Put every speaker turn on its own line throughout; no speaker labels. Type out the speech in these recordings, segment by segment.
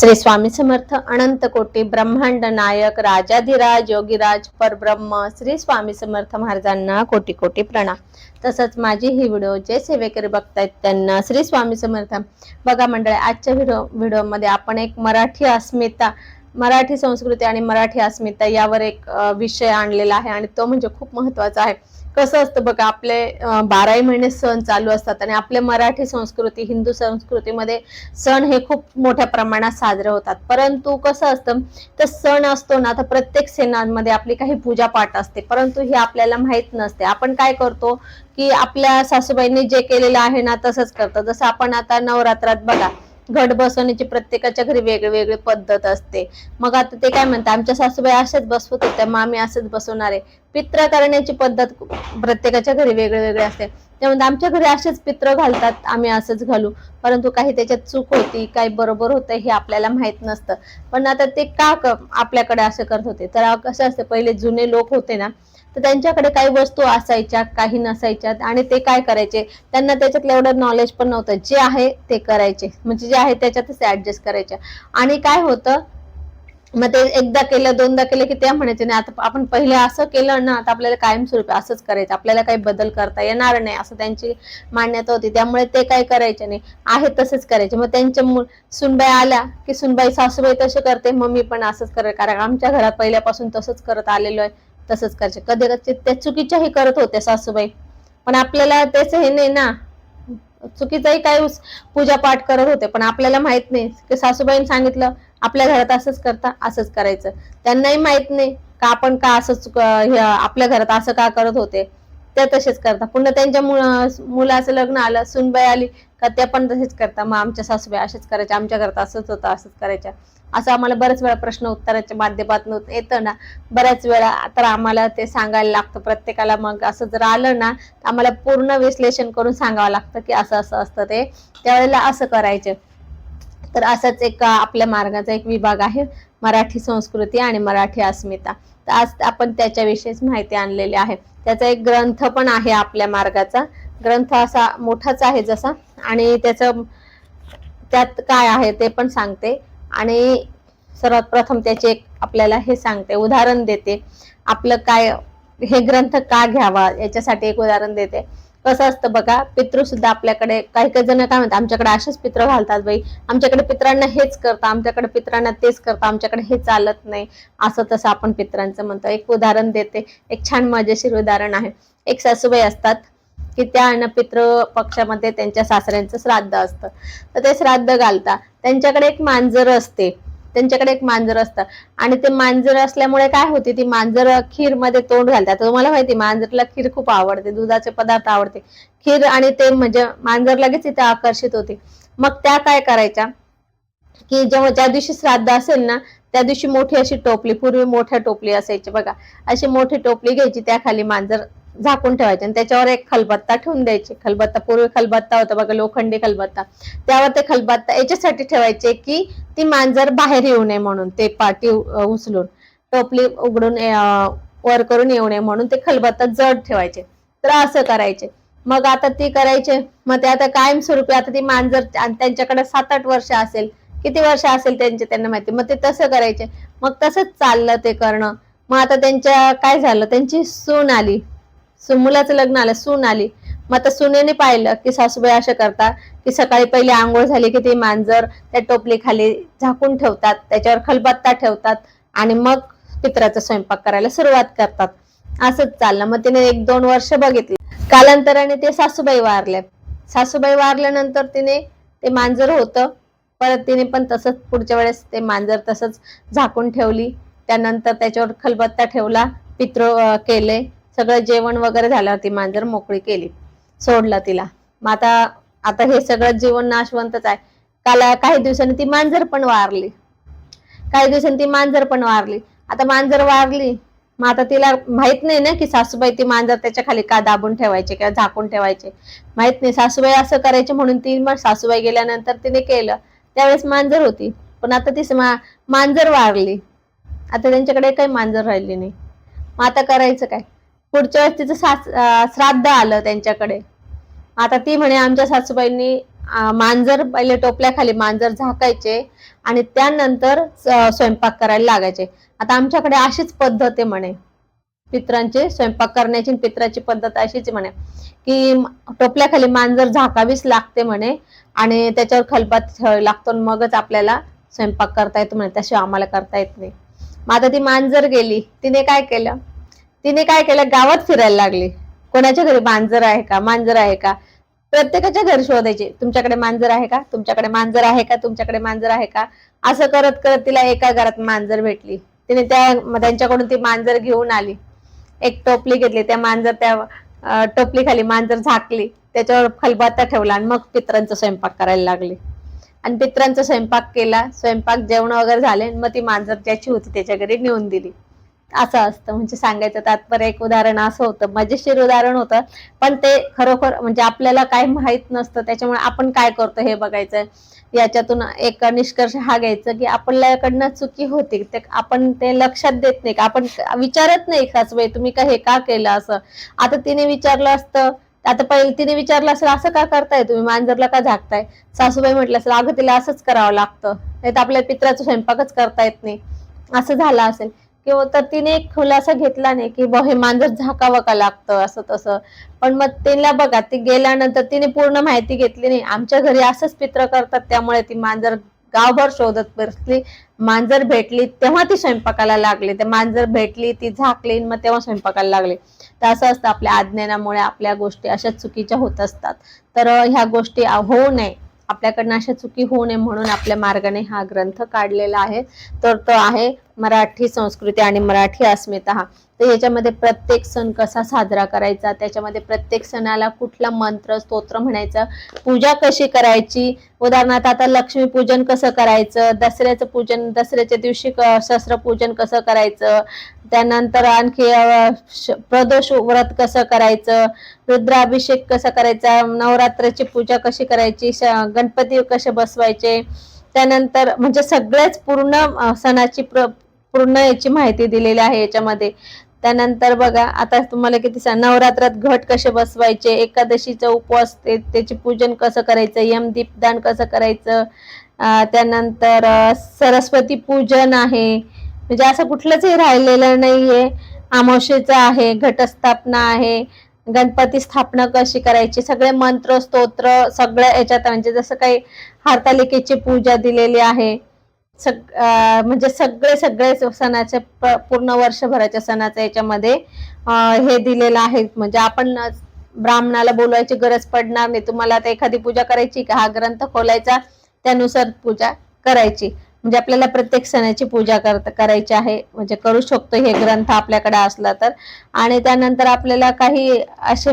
श्री स्वामी समर्थ अनंत कोटी ब्रह्मांड नायक राजाधिराज योगीराज परब्रह्म श्री स्वामी समर्थ महाराजांना कोटी कोटी प्रणाम. तसंच माझी ही व्हिडिओ जे सेवेकरी बघतायत त्यांना श्री स्वामी समर्थ. बघा मंडळी आजच्या व्हिडिओ व्हिडिओमध्ये आपण एक मराठी अस्मिता मराठी संस्कृती आणि मराठी अस्मिता यावर एक विषय आणलेला आहे आणि तो म्हणजे खूप महत्त्वाचा आहे. कसं असतं बघा आपले बाराही महिने सण चालू असतात आणि आपले मराठी संस्कृती हिंदू संस्कृतीमध्ये सण हे खूप मोठ्या प्रमाणात साजरे होतात. परंतु कसं असतं तर सण असतो ना तर प्रत्येक सणांमध्ये आपली काही पूजा पाठ असते. परंतु हे आपल्याला माहीत नसते. आपण काय करतो की आपल्या सासूबाईंनी जे केलेलं आहे ना तसंच करतो. जसं आपण आता नवरात्रात बघा घट बसवण्याची प्रत्येकाच्या घरी वेगळी वेगळी पद्धत असते. मग आता ते काय म्हणतात आमच्या सासूबाई अशाच बसवत होत्या मग आम्ही असंच बसवणार आहे. पित्र करण्याची पद्धत प्रत्येकाच्या घरी वेगळी वेगळी असते त्यामध्ये आमच्या घरी असेच पित्र घालतात आम्ही असंच घालू. परंतु काही त्याच्यात चूक होती काही बरोबर होतं हे आपल्याला माहीत नसतं. पण आता ते का आपल्याकडे असं करत होते? तर कसं असतं पहिले जुने लोक होते ना तर त्यांच्याकडे काही वस्तू असायच्या काही नसायच्या आणि ते काय करायचे? त्यांना त्याच्यातलं एवढं नॉलेज पण नव्हतं. जे आहे ते करायचे. म्हणजे जे आहे त्याच्यातच ऍडजस्ट करायचे. आणि काय होतं? मग ते एकदा केलं दोनदा केलं की त्या म्हणायचे नाही आता आपण पहिले असं केलं ना आता आपल्याला कायमस्वरूपी असंच करायचं. आपल्याला काही बदल करता येणार नाही असं त्यांची मान्यता होती. त्यामुळे ते काय करायचे नाही. आहे तसंच करायचे. मग त्यांच्या मु- सुनबाई आल्या की सुनबाई सासूबाई तसे करते मग मी पण असंच करेल कारण आमच्या घरात पहिल्यापासून तसंच करत आलेलो आहे. तसंच करायचे. कधी कधी त्या चुकीच्याही करत होत्या सासूबाई. पण आपल्याला त्याचं हे नाही ना. चुकीचाही काही पूजा पूजापाठ करत होते. पण आपल्याला माहीत नाही. की सासूबाईंनी सांगितलं आपल्या घरात असंच करता असंच करायचं. त्यांनाही माहीत नाही का आपण का असं चुक- आपल्या घरात असं का करत होते. ते तसेच करता पुन्हा त्यांच्या मुलाचं लग्न आलं सुनबाई आली का त्या पण तसेच करता मग आमच्या सासूबाई असेच करायच्या आमच्या घरात असंच होतं असंच करायच्या. असं आम्हाला बऱ्याच वेळा प्रश्न उत्तराच्या माध्यमातून येतं ना. बऱ्याच वेळा तर आम्हाला ते सांगायला लागतं प्रत्येकाला. मग असं जर आलं ना तर आम्हाला पूर्ण विश्लेषण करून सांगावं लागतं की असं असं असतं ते. त्यावेळेला असं करायचं. तर असंच एक आपल्या मार्गाचा एक विभाग आहे मराठी संस्कृती आणि मराठी अस्मिता. तर आज आपण त्याच्याविषयीच माहिती आणलेली आहे. त्याचा एक ग्रंथ पण आहे आपल्या मार्गाचा. ग्रंथ असा मोठाच आहे जसा आणि त्याचं त्यात काय आहे ते पण सांगते. आणि सर्वात प्रथम त्याचे एक आपल्याला हे सांगते उदाहरण देते. आपलं काय हे ग्रंथ का घ्यावा याच्यासाठी एक उदाहरण देते. कसं असतं बघा पितृ सुद्धा आपल्याकडे काही काही जण काय म्हणतात आमच्याकडे असेच पित्र घालतात बाई. आमच्याकडे पित्रांना हेच करतं आमच्याकडे पित्रांना तेच करतं आमच्याकडे हे चालत नाही. असं तसं आपण पित्रांचं म्हणतो. एक उदाहरण देते. एक छान मजेशीर उदाहरण आहे. एक सासूबाई असतात की त्या पितृ पक्षामध्ये त्यांच्या सासऱ्यांचं श्राद्ध असतं. तर ते श्राद्ध घालता त्यांच्याकडे एक मांजर असते. त्यांच्याकडे एक मांजर असतं. आणि ते मांजर असल्यामुळे काय होते ती मांजर खीरमध्ये तोंड घालतात. तुम्हाला माहिती मांजरला खीर खूप आवडते दुधाचे पदार्थ आवडते. खीर आणि ते म्हणजे मांजर लगेच तिथे आकर्षित होते. मग त्या काय करायच्या की जेव्हा ज्या दिवशी श्राद्ध असेल ना त्या दिवशी मोठी अशी टोपली पूर्वी मोठ्या टोपली असायची बघा. अशी मोठी टोपली घ्यायची त्या खाली मांजर झाकून ठेवायचे आणि त्याच्यावर एक खलबत्ता ठेवून द्यायचे. खलबत्ता पूर्वी खलबत्ता होता बघा लोखंडी खलबत्ता. त्यावर ते खलबत्ता याच्यासाठी ठेवायचे की ती मांजर बाहेर येऊ नये म्हणून ते पाठी उचलून टोपली उघडून वर करून येऊ नये म्हणून ते खलबत्ता जड ठेवायचे. तर असं करायचे. मग आता ती करायचे. मग ते आता कायमस्वरूपी आता ती मांजर त्यांच्याकडे सात आठ वर्ष असेल. किती वर्ष असेल त्यांचे त्यांना माहिती. मग ते तसं करायचे. मग तसंच चाललं ते करणं. मग आता त्यांच्या काय झालं? त्यांची सून आली. मुलाचं लग्न आलं सून आली. मग आता सुनेने पाहिलं की सासूबाई असं करतात की सकाळी पहिले आंघोळ झाली की ती मांजर त्या टोपली खाली झाकून ठेवतात त्याच्यावर खलबत्ता ठेवतात आणि मग पित्राचा स्वयंपाक करायला सुरुवात करतात. असंच चाललं. मग तिने एक दोन वर्ष बघितली. कालांतराने ते सासूबाई वारले. सासूबाई वारल्यानंतर तिने ते मांजर होतं. परत तिने पण तसंच पुढच्या वेळेस ते मांजर तसंच झाकून ठेवली. त्यानंतर त्याच्यावर खलबत्ता ठेवला पित्र केले. सगळं जेवण वगैरे झाल्यावर ती मांजर मोकळी केली सोडलं तिला. मग आता आता हे सगळं जीवन नाशवंतच आहे. काल काही दिवसांनी ती मांजर पण वारली. काही दिवसांनी ती मांजर पण वारली. आता मांजर वारली मग आता तिला माहीत नाही ना की सासूबाई ती मांजर त्याच्याखाली का दाबून ठेवायचे किंवा झाकून ठेवायचे. माहीत नाही सासूबाई असं करायचे म्हणून ती मग सासूबाई गेल्यानंतर तिने केलं. त्यावेळेस मांजर होती पण आता ती मांजर वारली. आता त्यांच्याकडे काही मांजर राहिली नाही. मग आता करायचं काय? पुढच्या वेळेस तिचं सास श्राद्ध आलं त्यांच्याकडे. आता ती म्हणे आमच्या सासूबाईंनी मांजर पहिले टोपल्याखाली मांजर झाकायचे आणि त्यानंतर स्वयंपाक करायला लागायचे. आता आमच्याकडे अशीच पद्धत आहे म्हणे. पित्रांची स्वयंपाक करण्याची आणि पित्राची पद्धत अशीच म्हणे. की टोपल्याखाली मांजर झाकावीच लागते म्हणे आणि त्याच्यावर खलपात लागतो आणि मगच आपल्याला स्वयंपाक करता येतो म्हणे. त्याशिवाय आम्हाला करता येत नाही. मग आता ती मांजर गेली. तिने काय केलं? तिने काय केलं? गावात फिरायला लागली. कोणाच्या घरी? मांजर आहे का? मांजर आहे का? प्रत्येकाच्या घरी शोधायचे. तुमच्याकडे मांजर आहे का? तुमच्याकडे मांजर आहे का? तुमच्याकडे मांजर आहे का? असं करत करत तिला एका घरात मांजर भेटली. तिने त्या त्यांच्याकडून ती मांजर घेऊन आली. एक टोपली घेतली. त्या मांजर त्या टोपली खाली मांजर झाकली. त्याच्यावर खलबत्ता ठेवला आणि मग पित्रांचा स्वयंपाक करायला लागली. आणि पित्रांचा स्वयंपाक केला. स्वयंपाक जेवण वगैरे झाले आणि मग ती मांजर ज्याची होती त्याच्या घरी नेऊन दिली. असं असतं. म्हणजे सांगायचं तात्पर्य एक उदाहरण असं होतं. मजेशीर उदाहरण होतं. पण ते खरोखर म्हणजे आपल्याला काय माहीत नसतं. त्याच्यामुळे आपण काय करतो हे बघायचं. याच्यातून एक निष्कर्ष हा घ्यायचा की आपल्याकडनं चुकी होती. ते आपण ते लक्षात देत नाही. का आपण विचारत नाही सासूबाई तुम्ही का हे का केलं असं? आता तिने विचारलं असतं. आता पहिले तिने विचारलं असेल असं का करताय तुम्ही? मांजरला का झाकताय? सासूबाई म्हटलं असेल अगं तिला असंच करावं लागतं. नाही तर आपल्या पित्राचा स्वयंपाकच करता येत नाही. असं झालं असेल. किंवा तर तिने एक खुलासा घेतला नाही की बा हे मांजर झाकावं का लागतं असं तसं. पण मग तिला बघा ती गेल्यानंतर तिने पूर्ण माहिती घेतली नाही. आमच्या घरी असंच पित्र करतात त्यामुळे ती मांजर गावभर शोधत बसली. मांजर भेटली तेव्हा ती स्वयंपाकाला लागली. ते मांजर भेटली ती झाकली मग तेव्हा स्वयंपाकाला लागली. तर असं असतं आपल्या अज्ञानामुळे आपल्या गोष्टी अशा चुकीच्या होत असतात. तर ह्या गोष्टी होऊ नये. आपल्याकडनं अशा चुकी होऊ नये म्हणून आपल्या मार्गाने हा ग्रंथ काढलेला आहे. तर तो आहे मराठी संस्कृती आणि मराठी अस्मिता. हा तर याच्यामध्ये प्रत्येक सण कसा साजरा करायचा? त्याच्यामध्ये प्रत्येक सणाला कुठला मंत्र स्तोत्र म्हणायचं? पूजा कशी करायची? उदाहरणार्थ आता लक्ष्मीपूजन कसं करायचं? दसऱ्याचं पूजन दसऱ्याच्या दिवशी क- शस्त्रपूजन कसं करायचं? त्यानंतर आणखी प्रदोष व्रत कसं करायचं? रुद्राभिषेक कसा करायचा? नवरात्राची पूजा कशी करायची? श- गणपती कसे बसवायचे? त्यानंतर म्हणजे सगळ्याच पूर्ण सणाची प्र पूर्ण याची माहिती दिलेली आहे याच्यामध्ये. त्यानंतर बघा आता तुम्हाला किती सांग नवरात्रात घट कसे बसवायचे एकादशीचा उपवास ते त्याचे पूजन कसं करायचं यम दीपदान कसं करायचं त्यानंतर सरस्वती पूजन आहे. म्हणजे असं कुठलंच राहिलेलं नाहीये. अमावशेचं आहे घटस्थापना आहे गणपती स्थापना कशी करायची सगळे मंत्र स्तोत्र सगळ्या याच्यात म्हणजे जसं काही हरतालिकेची पूजा दिलेली आहे. सग म्हणजे सगळे सगळे सणाचे पूर्ण वर्षभराच्या सणाचं याच्यामध्ये हे दिलेलं आहे. म्हणजे आपण ब्राह्मणाला बोलवायची गरज पडणार नाही. तुम्हाला आता एखादी पूजा करायची का? हा ग्रंथ खोलायचा त्यानुसार पूजा करायची. म्हणजे आपल्याला प्रत्येक सणाची पूजा करता करायची आहे. म्हणजे करू शकतो हे ग्रंथ आपल्याकडे असला तर. आणि त्यानंतर आपल्याला काही असे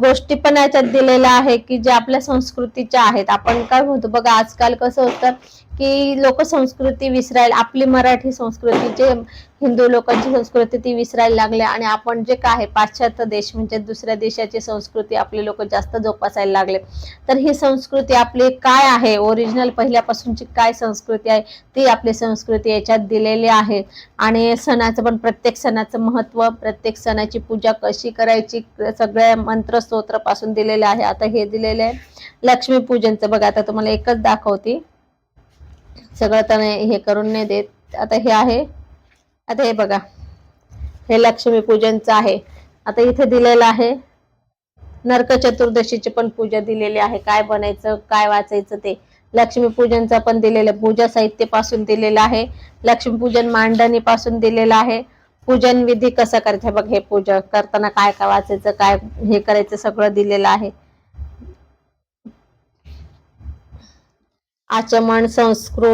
गोष्टी पण याच्यात दिलेल्या आहे की जे आपल्या संस्कृतीच्या आहेत. आपण काय म्हणतो बघा आजकाल कसं होतं की लोक संस्कृती विसरायला आपली मराठी संस्कृती जे हिंदू लोकांची संस्कृती ती विसरायला लागली आणि आपण जे काय आहे पाश्चात्य देश म्हणजे दुसऱ्या देशाची संस्कृती आपले लोक जास्त जोपासायला लागले. तर ही संस्कृती आपली काय आहे? ओरिजिनल पहिल्यापासूनची काय संस्कृती आहे? ती आपली संस्कृती याच्यात दिलेली आहे. आणि सणाचं पण प्रत्येक सणाचं महत्त्व प्रत्येक सणाची पूजा कशी करायची सगळ्या मंत्र स्तोत्रापासून दिलेले आहे. आता हे दिलेले आहे लक्ष्मीपूजनचं. बघा आता तुम्हाला एकच दाखवते. सगळं तर हे करून नाही देत. आता हे आहे. आता हे बघा. हे लक्ष्मी पूजनचं आहे. आता इथे दिलेलं आहे. नरक चतुर्दशीची पण पूजा दिलेली आहे. काय बनायचं काय वाचायचं ते. लक्ष्मी पूजनचं पण दिलेलं पूजा साहित्यपासून दिलेलं आहे. लक्ष्मी पूजन मांडणी पासून दिलेलं आहे. पूजन विधी कसं करायचं बघ हे पूजा करताना काय काय वाचायचं काय हे करायचं सगळं दिलेलं आहे. आचमन संस्कृ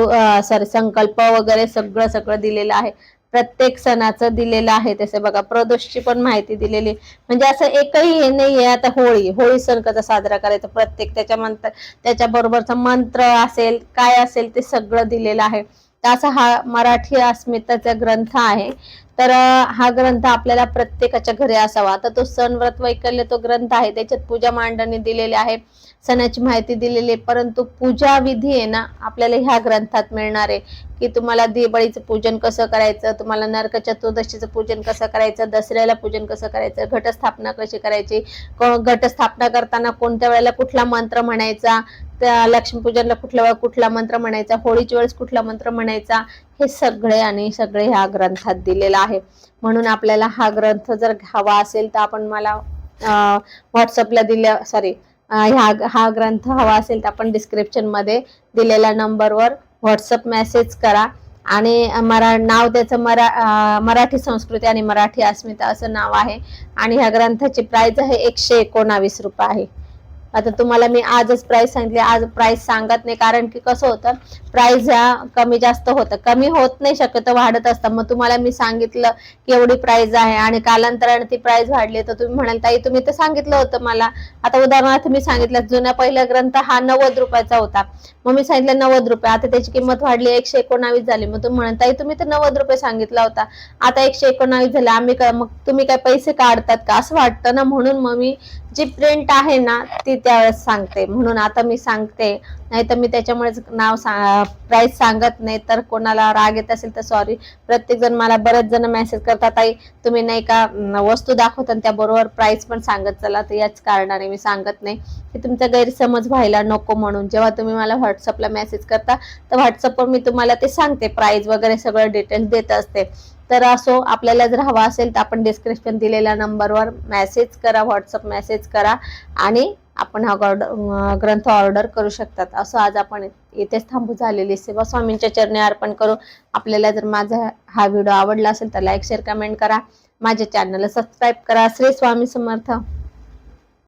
सॉरी संकल्प वगैरे सगळं सगळं दिलेलं आहे. प्रत्येक सणाचं दिलेलं आहे. तसे बघा प्रदोषची पण माहिती दिलेली आहे. म्हणजे असं एकही हे नाही आहे आता होळी. होळी सण कसा साजरा करायचा? प्रत्येक त्याच्या मंत्र त्याच्या बरोबरचा मंत्र असेल काय असेल ते सगळं दिलेलं आहे. तर असा हा मराठी अस्मिताचा ग्रंथ आहे. तर हा ग्रंथ आपल्याला प्रत्येकाच्या घरी असावा. आता तो सण व्रत वैकल्य तो ग्रंथ आहे. त्याच्यात पूजा मांडणी दिलेली आहे. सणाची माहिती दिलेली आहे. परंतु पूजा विधी आहे ना आपल्याला ह्या ग्रंथात मिळणार आहे की तुम्हाला दिवाळीचं पूजन कसं करायचं तुम्हाला नरक चतुर्दशीचं पूजन कसं करायचं दसऱ्याला पूजन कसं करायचं घटस्थापना कशी करायची घटस्थापना करताना कोणत्या वेळेला कुठला मंत्र म्हणायचा त्या लक्ष्मीपूजनला कुठल्या वेळा कुठला मंत्र म्हणायचा होळीच्या वेळेस कुठला मंत्र म्हणायचा हे सगळे आणि सगळे ह्या ग्रंथात दिलेलं आहे. म्हणून आपल्याला हा ग्रंथ जर घ्यावा असेल तर आपण मला व्हॉट्सअपला दिल्या सॉरी ह्या हा ग्रंथ हवा असेल तर आपण डिस्क्रिप्शनमध्ये दिलेल्या नंबरवर व्हॉट्सअप मेसेज करा. आणि मरा नाव त्याचं मरा मराठी संस्कृती आणि मराठी अस्मिता असं नाव आहे. आणि ह्या ग्रंथाची प्राइस आहे एकशे एकोणावीस रुपये आहे. आता तुम्हाला मी आजच प्राइस सांगितली. आज प्राइस सांगत नाही कारण की कसं होतं प्राइस ह्या कमी जास्त होतं. कमी होत नाही शक्यतो वाढत असतं. मग तुम्हाला मी सांगितलं की एवढी प्राइस आहे आणि कालांतराने ती प्राइस वाढली. तर तुम्ही म्हणाल ताई तुम्ही तर सांगितलं होतं मला. आता उदाहरणार्थ मी सांगितलं जुन्या पहिला ग्रंथ हा नव्वद रुपयाचा होता. मग मी सांगितलं नव्वद रुपये. आता त्याची किंमत वाढली एकशे एकोणावीस झाली. मग तुम्ही म्हणाल ताई तुम्ही तर नव्वद रुपये सांगितला होता. आता एकशे एकोणावीस झाले. आम्ही काय मग तुम्ही काय पैसे काढतात का? असं वाटतं ना. म्हणून मग मी जी प्रिंट आहे ना ती त्यावेळेस सांगते. म्हणून आता मी सांगते. नाही तर मी त्याच्यामुळेच नाव प्राईस सांगत नाही. तर कोणाला राग येत असेल तर सॉरी प्रत्येक जण मला बरेच जण मेसेज करतात ताई तुम्ही नाही का वस्तू दाखवता? आणि त्याबरोबर प्राईस पण सांगत चला. तर याच कारणाने मी सांगत नाही. की तुमचा गैरसमज व्हायला नको म्हणून. जेव्हा तुम्ही मला व्हॉट्सअपला मेसेज करता तर व्हॉट्सअपवर मी तुम्हाला ते सांगते. प्राईज वगैरे सगळं डिटेल्स देत असते. तर असो आपल्याला जर हवा असेल तर आपण डिस्क्रिप्शन दिलेल्या नंबरवर मेसेज करा व्हॉट्सअप मेसेज करा. आणि आपण हा ऑर्डर ग्रंथ ऑर्डर करू शकतात. असं आज आपण येथेच थांबू झालेली सेवा स्वामींच्या चरणी अर्पण करू आपल्याला जर माझा हा व्हिडिओ आवडला असेल तर लाईक शेअर कमेंट करा. माझ्या चॅनलला सबस्क्राईब करा. श्री स्वामी समर्थ.